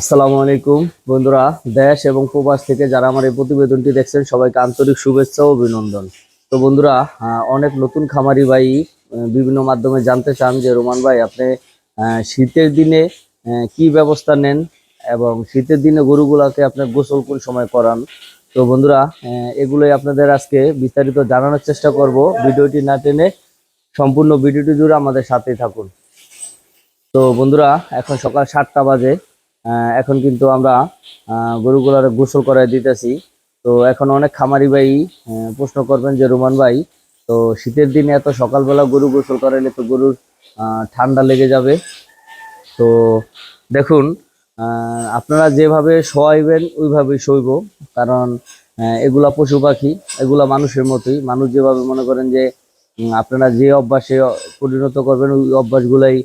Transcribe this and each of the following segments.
আসসালামু আলাইকুম। বন্ধুরা, দেশ এবং প্রবাস থেকে যারা আমার এই প্রতিবেদনটি দেখছেন, সবাইকে আন্তরিক শুভেচ্ছা ও অভিনন্দন। তো বন্ধুরা অনেক নতুন খামারি ভাই বিভিন্ন মাধ্যমে জানতে চান যে, রোমান ভাই, আপনি শীতের দিনে কি ব্যবস্থা নেন এবং শীতের দিনে গরুগুলাকে আপনার গোসল কোন সময় করান? তো বন্ধুরা এগুলোই আপনাদের আজকে বিস্তারিত জানানোর চেষ্টা করব। ভিডিওটি না টেনে সম্পূর্ণ ভিডিওটি জুড়ে আমাদের সাথেই থাকুন। তো বন্ধুরা, এখন সকাল সাতটা বাজে। এখন কিন্তু আমরা গরুগুলার গোসল করাই দিতেছি। তো এখন অনেক খামারি ভাই প্রশ্ন করবেন যে, রোমান ভাই, তো শীতের দিনে এত সকালবেলা গরু গোসল করাইলে তো গরুর ঠান্ডা লেগে যাবে। তো দেখুন আপনারা যেভাবে শোয়াইবেন, ওইভাবেই শৈব কারণ এগুলা পশু পাখি, এগুলা মানুষের মতোই। মানুষ যেভাবে মনে করেন যে আপনারা যে অভ্যাসে পরিণত করবেন, ওই অভ্যাসগুলাই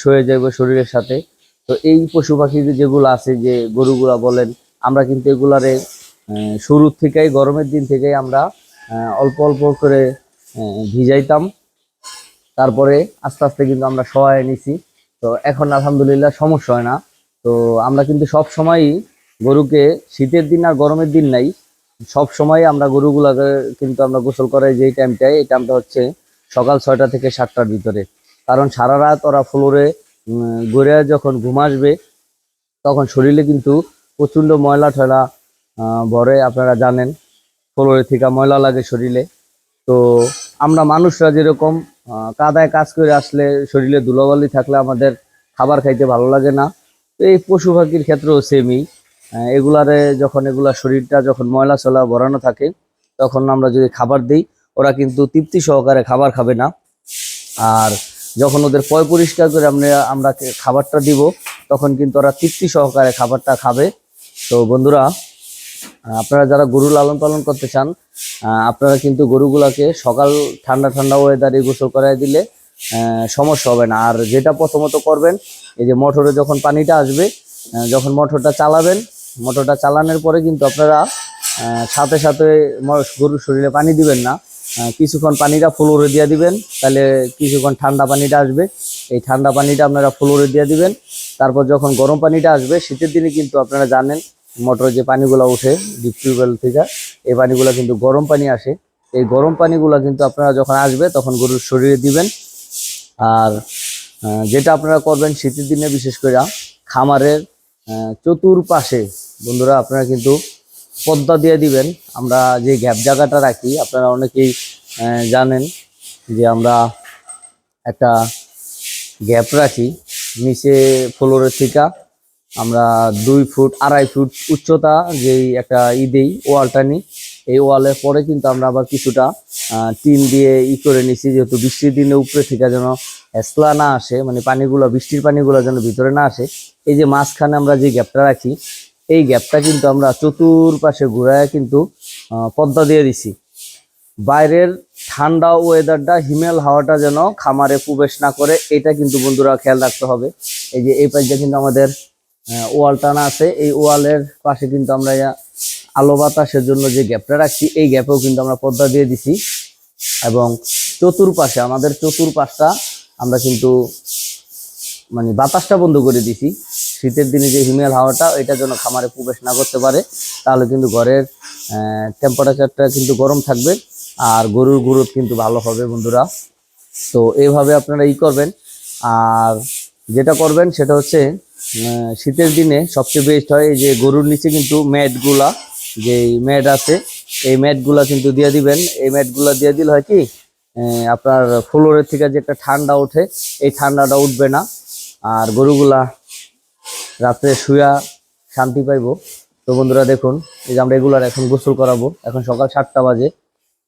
সয়ে যাবে শরীরের সাথে। তো এই পশু পাখি যেগুলো আছে, যে গরুগুলা বলেন, আমরা কিন্তু এগুলারে শুরুর থেকেই, গরমের দিন থেকেই আমরা অল্প অল্প করে ভিজাইতাম। তারপরে আস্তে আস্তে কিন্তু আমরা সহায় নিছি। তো এখন আলহামদুলিল্লাহ সমস্যা হয় না। তো আমরা কিন্তু সব সময়ই গরুকে, শীতের দিন আর গরমের দিন নাই, সব সময় আমরা গরুগুলাকে কিন্তু আমরা গোসল করাই যেই টাইমটায় এই টাইমটা হচ্ছে সকাল ছয়টা থেকে সাতটার ভিতরে। কারণ সারা রাত ওরা ফ্লোরে গড়ে যখন ঘুম আসবে, তখন শরীরে কিন্তু প্রচণ্ড ময়লা ঠয়লা ভরে, আপনারা জানেন, ফ্লোরে থেকে ময়লা লাগে শরীরে। তো আমরা মানুষরা যেরকম কাদায় কাজ করে আসলে শরীরে ধুলোবালি থাকলে আমাদের খাবার খাইতে ভালো লাগে না। তো এই পশু পাখির ক্ষেত্রেও সেমই। এগুলারে যখন এগুলা শরীরটা যখন ময়লা চলা ভরানো থাকে, তখন আমরা যদি খাবার দিই, ওরা কিন্তু তৃপ্তি সহকারে খাবার খাবে না। আর যখন ওদের পয় পরিষ্কার করে আমরা আমরা খাবারটা দিব, তখন কিন্তু ওরা তৃপ্তি সহকারে খাবারটা খাবে। তো বন্ধুরা আপনারা যারা গরু লালন পালন করতে চান আপনারা কিন্তু গরুগুলাকে সকাল ঠান্ডা ঠান্ডা ওয়েদারে গোসল করায় দিলে সমস্যা হবে না। আর যেটা প্রথমত করবেন, এই যে মোটরে যখন পানিটা আসবে যখন মোটরটা চালাবেন, মোটরটা চালানোর পরে কিন্তু আপনারা সাথে সাথে গরুর শরীরে পানি দিবেন না। কিছুক্ষণ পানিটা ফ্লোরে দিয়ে দিবেন, তাহলে কিছুক্ষণ ঠান্ডা পানিটা আসবে। এই ঠান্ডা পানিটা আপনারা ফ্লোরে দিয়ে দিবেন। তারপর যখন গরম পানিটা আসবে, শীতের দিনে কিন্তু আপনারা জানেন, মোটরে যে পানিগুলো ওঠে ডিপ টিউবওয়েল থেকে, এই পানিগুলো কিন্তু গরম পানি আসে। এই গরম পানিগুলো কিন্তু আপনারা যখন আসবে, তখন গরুর শরীরে দিবেন। আর যেটা আপনারা করবেন শীতের দিনে, বিশেষ করে খামারের চতুর্পাশে, বন্ধুরা, আপনারা কিন্তু পদ্মা দিয়ে দিবেন। আমরা যে গ্যাপ জায়গাটা রাখি, আপনারা অনেকেই জানেন যে আমরা একটা গ্যাপ রাখি, নিচে ফ্লোরের থেকে আমরা দুই ফুট, আড়াই ফুট উচ্চতা যেই একটা ই দেই ওয়ালটা নিই এই ওয়ালের পরে কিন্তু আমরা আবার কিছুটা টিন দিয়ে ই করে নিছি, যেহেতু বৃষ্টির দিনে উপরে থেকে যেন এসলা না আসে মানে পানিগুলো, বৃষ্টির পানিগুলো যেন ভিতরে না আসে। এই যে মাঝখানে আমরা যে গ্যাপটা রাখি এই গ্যাপটা কিন্তু আমরা চতুর্পাশে ঘুরায় কিন্তু পদ্মা দিয়ে দিছি। বাইরের ঠান্ডা ওয়েদারটা, হিমেল হাওয়াটা যেন খামারে প্রবেশ না করে, এটা কিন্তু বন্ধুরা খেয়াল রাখতে হবে। এই যে এই পাশে কিন্তু আমাদের ওয়াল টানা আছে। এই ওয়ালের পাশে কিন্তু আমরা আলো বাতাসের জন্য যে গ্যাপটা রাখছি, এই গ্যাপেও কিন্তু আমরা পর্দা দিয়ে দিছি। এবং চতুর্পাশে, আমাদের চতুর্পাশটা আমরা কিন্তু মানে বাতাসটা বন্ধ করে দিছি। শীতের দিনে যে হিমেল হাওয়াটা এটা যেন খামারে প্রবেশ না করতে পারে। তাহলে কিন্তু ঘরের টেম্পারেচারটা কিন্তু গরম থাকবে আর গরুর গ্রোথ কিন্তু ভালো হবে বন্ধুরা। তো এইভাবে আপনারা ই করবেন। আর যেটা করবেন সেটা হচ্ছে শীতের দিনে সবচেয়ে বেস্ট হয় যে গরুর নিচে কিন্তু ম্যাটগুলা যে ম্যাট আছে, এই ম্যাটগুলা কিন্তু দিয়ে দিবেন। এই ম্যাটগুলা দিয়ে দিলে হয় কি আপনার ফ্লোরের থেকে যে একটা ঠান্ডা ওঠে, এই ঠান্ডাটা উঠবে না। আর গরুগুলা রাত্রে শুয়া শান্তি পাইবো। তো বন্ধুরা দেখুন, এই যে আমরা রেগুলার এখন গোসল করাবো। এখন সকাল সাতটা বাজে।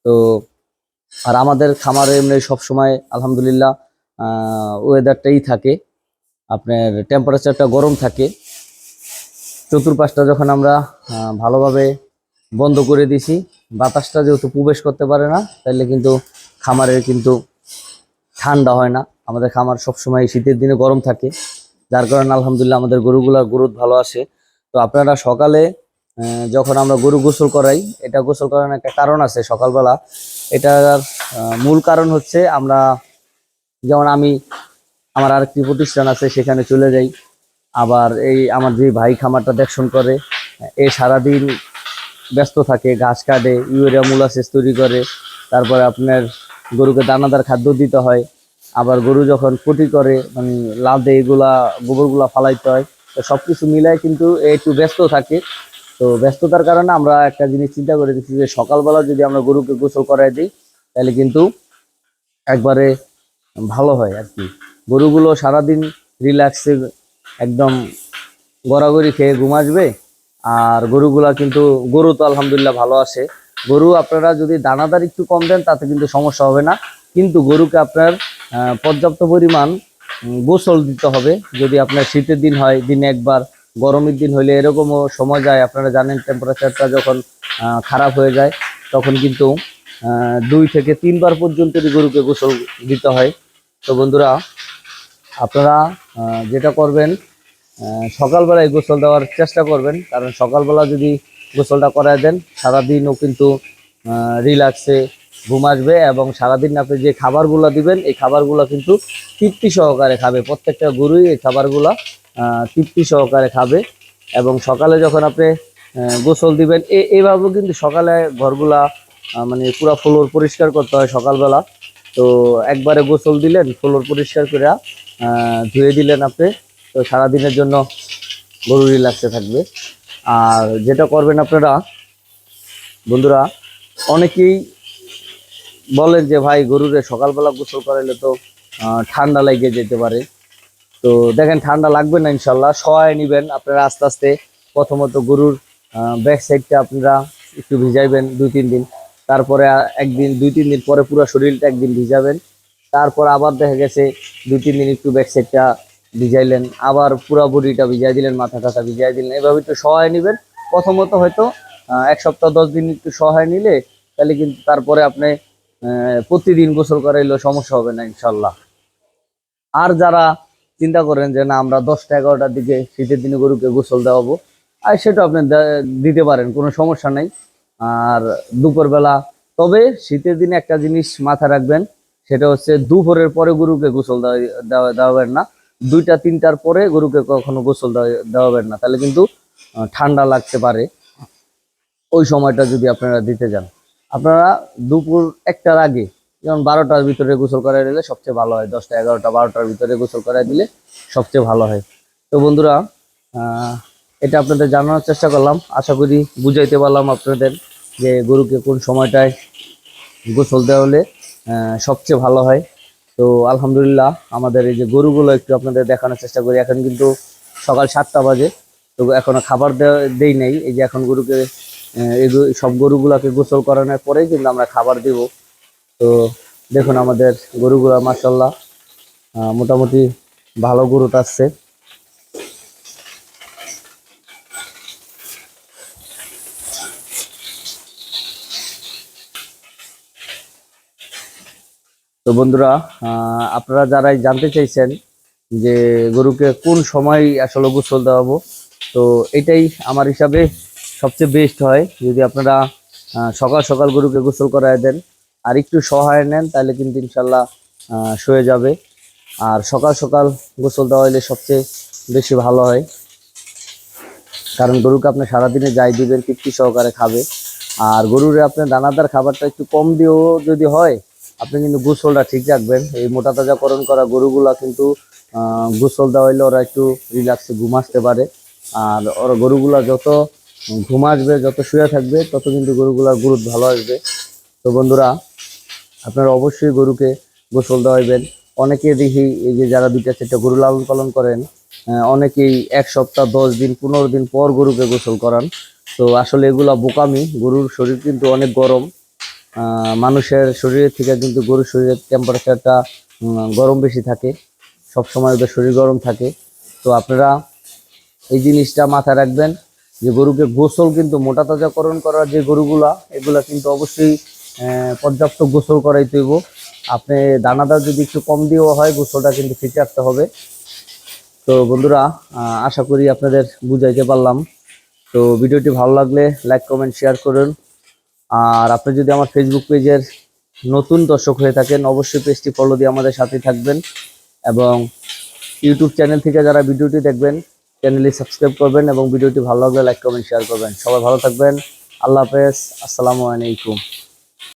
তো আর আমাদের খামারে এমনি সবসময় আলহামদুলিল্লাহ ওয়েদারটাই থাকে। আপনার টেম্পারেচারটা গরম থাকে। চতুর্পাশটা যখন আমরা ভালোভাবে বন্ধ করে দিছি, বাতাসটা যেহেতু প্রবেশ করতে পারে না তাহলে কিন্তু খামারের কিন্তু ঠান্ডা হয় না। আমাদের খামার সবসময় শীতের দিনে গরম থাকে। যার কারণে আলহামদুলিল্লাহ আমাদের গরুগুলার গ্রোথ ভালো আসে তো আপনারা সকালে যখন আমরা গরু গোসল করাই, এটা গোসল করানোর একটা কারণ আছে সকালবেলা। এটার মূল কারণ হচ্ছে আমরা, যেমন আমি, আমার আরেকটি প্রতিষ্ঠান আছে, সেখানে চলে যাই। আবার এই আমার যে ভাই খামারটা দেখশন করে, এ সারাদিন ব্যস্ত থাকে, ঘাস কাটে, ইউরিয়া মুলাসেস তৈরি করে, তারপরে আপনার গরুকে দানাদার খাদ্য দিতে হয়। আবার গরু যখন পটি করে মানে লাদে এগুলা, গোবরগুলা ফালাইতে হয়, তো সব কিছু মিলায় কিন্তু একটু ব্যস্ত থাকে। তো ব্যস্ততার কারণে আমরা একটা জিনিস চিন্তা করে দিচ্ছি যে সকালবেলা যদি আমরা গরুকে গোসল করাই দিই, তাহলে কিন্তু একবারে ভালো হয় আর কি। গরুগুলো সারাদিন রিল্যাক্সে একদম গড়াগড়ি খেয়ে ঘুম আসবে। আর গরুগুলা কিন্তু, গরু তো আলহামদুলিল্লাহ ভালো আসে গরু আপনারা যদি দানাদার একটু কম দেন, তাতে কিন্তু সমস্যা হবে না। কিন্তু গরুকে আপনার পর্যাপ্ত পরিমাণ গোসল দিতে হবে। যদি আপনার শীতের দিন হয়, দিনে একবার, গরমের দিন হলে এরকমও সময় যায়। আপনারা জানেন টেম্পারেচারটা যখন খারাপ হয়ে যায়, তখন কিন্তু দুই থেকে তিনবার পর্যন্ত গরুকে গোসল দিতে হয়, তো বন্ধুরা, আপনারা যেটা করবেন সকালবেলায় গোসল দেওয়ার চেষ্টা করবেন। কারণ সকালবেলা যদি গোসলটা করায় দেন, সারাদিনও কিন্তু রিল্যাক্সে ঘুম আসবে এবং সারাদিন আপনি যে খাবারগুলো দিবেন, এই খাবারগুলো কিন্তু তৃপ্তি সহকারে খাবে। প্রত্যেকটা গরুই এই খাবারগুলো তৃপ্তি সহকারে খাবে এবং সকালে যখন আপনি গোসল দিবেন, এ- এইভাবেও কিন্তু সকালে ঘরগুলা মানে পুরো ফ্লোর পরিষ্কার করতে হয় সকালবেলা। তো একবারে গোসল দিলেন, ফ্লোর পরিষ্কার করে ধুয়ে দিলেন আপনি, তো সারাদিনের জন্য গরু রিল্যাক্সে থাকবে। আর যেটা করবেন আপনারা, বন্ধুরা, অনেকেই বলেন যে ভাই গরুরে সকালবেলা গোসল করাইলে তো ঠান্ডা লেগে যেতে পারে। তো দেখেন, ঠান্ডা লাগবে না ইনশাল্লাহ, সহায় নিবেন আপনারা আস্তে আস্তে। প্রথমত গরুর ব্যাক সাইডটা আপনারা একটু ভিজাইবেন দুই তিন দিন। তারপরে একদিন, দুই তিন দিন পরে পুরো শরীরটা একদিন ভিজাবেন। তারপর আবার দেখা গেছে, দুই তিন দিন একটু ব্যাক সাইডটা ভিজাইলেন। আবার পুরো বডিটা ভিজাই দিলেন, মাথা টাথা ভিজাই দিলেন। এভাবে একটু সহায় নেবেন। প্রথমত হয়তো এক সপ্তাহ, দশ দিন একটু সহায় নিলে, তাহলে কিন্তু তারপরে আপনি প্রতিদিন গোসল করাইলেও সমস্যা হবে না, ইনশাল্লাহ। আর যারা চিন্তা করেন যে না, আমরা দশটা এগারোটার দিকে শীতের দিনে গরুকে গোসল দেওয়াবো আর সেটা আপনি দিতে পারেন, কোনো সমস্যা নেই। আর দুপুরবেলা, তবে শীতের দিনে একটা জিনিস মাথায় রাখবেন, সেটা হচ্ছে দুপুরের পরে গরুকে গোসল দেওয়া- দেওয়া, দেওয়াবেন না। দুইটা, তিনটার পরে গরুকে কখনো গোসল দেওয়া- দেওয়াবেন না। তাহলে কিন্তু ঠান্ডা লাগতে পারে। ওই সময়টা যদি আপনারা দিতে যান। আপনারা দুপুর একটার আগে, যেমন বারোটার ভিতরে গোসল করাই দিলে সবচেয়ে ভালো হয়। দশটা, এগারোটা, বারোটার ভিতরে গোসল করাই দিলে সবচেয়ে ভালো হয়। তো বন্ধুরা এটা আপনাদের জানানোর চেষ্টা করলাম। আশা করি বুঝাইতে পারলাম আপনাদের যে গরুকে কোন সময়টায় গোসল দেওয়া হলে সবচেয়ে ভালো হয়। তো আলহামদুলিল্লাহ, আমাদের এই যে গরুগুলো একটু আপনাদের দেখানোর চেষ্টা করি। এখন কিন্তু সকাল সাতটা বাজে, তো এখনও খাবার দেওয়া দেই নেই। এই যে এখন গরুকে গরু- সব গরুগুলাকে গোসল করানোর পরেই কিন্তু আমরা খাবার দিব। তো দেখুন আমাদের গরুগুলা মাসাল্লাহ মোটামুটি ভালো গরু আসছে তো বন্ধুরা আপনারা যারাই জানতে চাইছেন যে গরুকে কোন সময় আসলে গোসল দেওয়াবো, তো এটাই আমার হিসাবে সবচেয়ে বেস্ট হয় যদি আপনারা সকাল সকাল গরুকে গোসল করায় দেন আর একটু সহায় নেন, তাহলে কিন্তু ইনশাল্লাহ শুয়ে যাবে। আর সকাল সকাল গোসল দেওয়া হলে সবচেয়ে বেশি ভালো হয়। কারণ গরুকে আপনি সারাদিনে যাই দিবেন, তৃপ্তি সহকারে খাবে। আর গরুর আপনি দানাদার খাবারটা একটু কম দিয়েও যদি হয়, আপনি কিন্তু গোসলটা ঠিক রাখবেন। এই মোটা তাজাকরণ করা গরুগুলা কিন্তু গোসল দেওয়া হইলে ওরা একটু রিল্যাক্সে ঘুম আসতে পারে। আর ওরা গরুগুলা যত ঘুম আসবে, যত শুয়ে থাকবে, তত কিন্তু গরুগুলার গ্রোথ ভালো আসবে। তো বন্ধুরা, আপনারা অবশ্যই গরুকে গোসল দেওয়াইবেন। অনেকে দেখি এই যে যারা দুইটা, চারটা গরু লালন পালন করেন অনেকেই এক সপ্তাহ, দশ দিন, পনেরো দিন পর গরুকে গোসল করান। তো আসলে এগুলা বোকামি। গরুর শরীর কিন্তু অনেক গরম। মানুষের শরীরের থেকে কিন্তু গরুর শরীরের টেম্পারেচারটা গরম বেশি থাকে। সব সময় ওদের শরীর গরম থাকে। তো আপনারা এই জিনিসটা মাথায় রাখবেন। যে গরুকে গোসল কিন্তু মোটা তাজাকরণ করার যে গরুগুলা, এগুলা কিন্তু অবশ্যই পর্যাপ্ত গোসল করাইতে হইব। আপনি দানাদার যদি একটু কম দিয়েও হয়, গোসলটা কিন্তু ঠিক রাখতে হবে। তো বন্ধুরা আশা করি আপনাদের বুঝাইতে পারলাম। তো ভিডিওটি ভালো লাগলে লাইক, কমেন্ট, শেয়ার করুন। আর আপনি যদি আমার ফেসবুক পেজের নতুন দর্শক হয়ে থাকেন, অবশ্যই পেজটি ফলো দিয়ে আমাদের সাথে থাকবেন। এবং ইউটিউব চ্যানেল থেকে যারা ভিডিওটি দেখবেন চ্যানেলটি সাবস্ক্রাইব করবেন এবং ভিডিওটি ভালো লাগলে লাইক, কমেন্ট শেয়ার করবেন। সবাই ভালো থাকবেন। আল্লাহ হাফেজ। আসসালামু আলাইকুম।